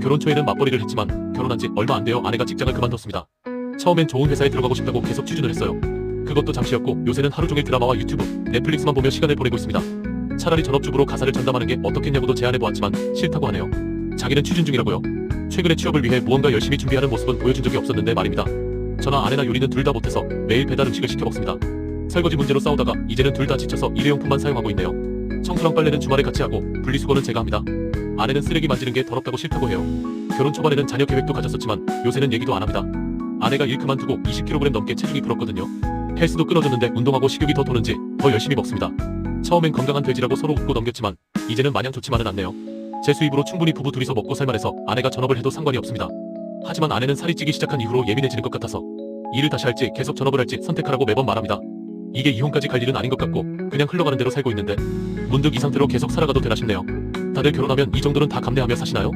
결혼 초에는 맞벌이를 했지만 결혼한 지 얼마 안 되어 아내가 직장을 그만뒀습니다. 처음엔 좋은 회사에 들어가고 싶다고 계속 취준을 했어요. 그것도 잠시였고 요새는 하루 종일 드라마와 유튜브, 넷플릭스만 보며 시간을 보내고 있습니다. 차라리 전업주부로 가사를 전담하는 게 어떻겠냐고도 제안해보았지만 싫다고 하네요. 자기는 취준 중이라고요. 최근에 취업을 위해 무언가 열심히 준비하는 모습은 보여준 적이 없었는데 말입니다. 저나 아내나 요리는 둘 다 못해서 매일 배달 음식을 시켜 먹습니다. 설거지 문제로 싸우다가 이제는 둘 다 지쳐서 일회용품만 사용하고 있네요. 청소랑 빨래는 주말에 같이 하고 분리수거는 제가 합니다. 아내는 쓰레기 만지는 게 더럽다고 싫다고 해요. 결혼 초반에는 자녀 계획도 가졌었지만 요새는 얘기도 안 합니다. 아내가 일 그만두고 20kg 넘게 체중이 불었거든요. 헬스도 끊어줬는데 운동하고 식욕이 더 도는지 더 열심히 먹습니다. 처음엔 건강한 돼지라고 서로 웃고 넘겼지만 이제는 마냥 좋지만은 않네요. 제 수입으로 충분히 부부 둘이서 먹고 살만해서 아내가 전업을 해도 상관이 없습니다. 하지만 아내는 살이 찌기 시작한 이후로 예민해지는 것 같아서 일을 다시 할지 계속 전업을 할지 선택하라고 매번 말합니다. 이게 이혼까지 갈 일은 아닌 것 같고 그냥 흘러가는 대로 살고 있는데 문득 이 상태로 계속 살아가도 되나 싶네요. 다들 결혼하면 이 정도는 다 감내하며 사시나요?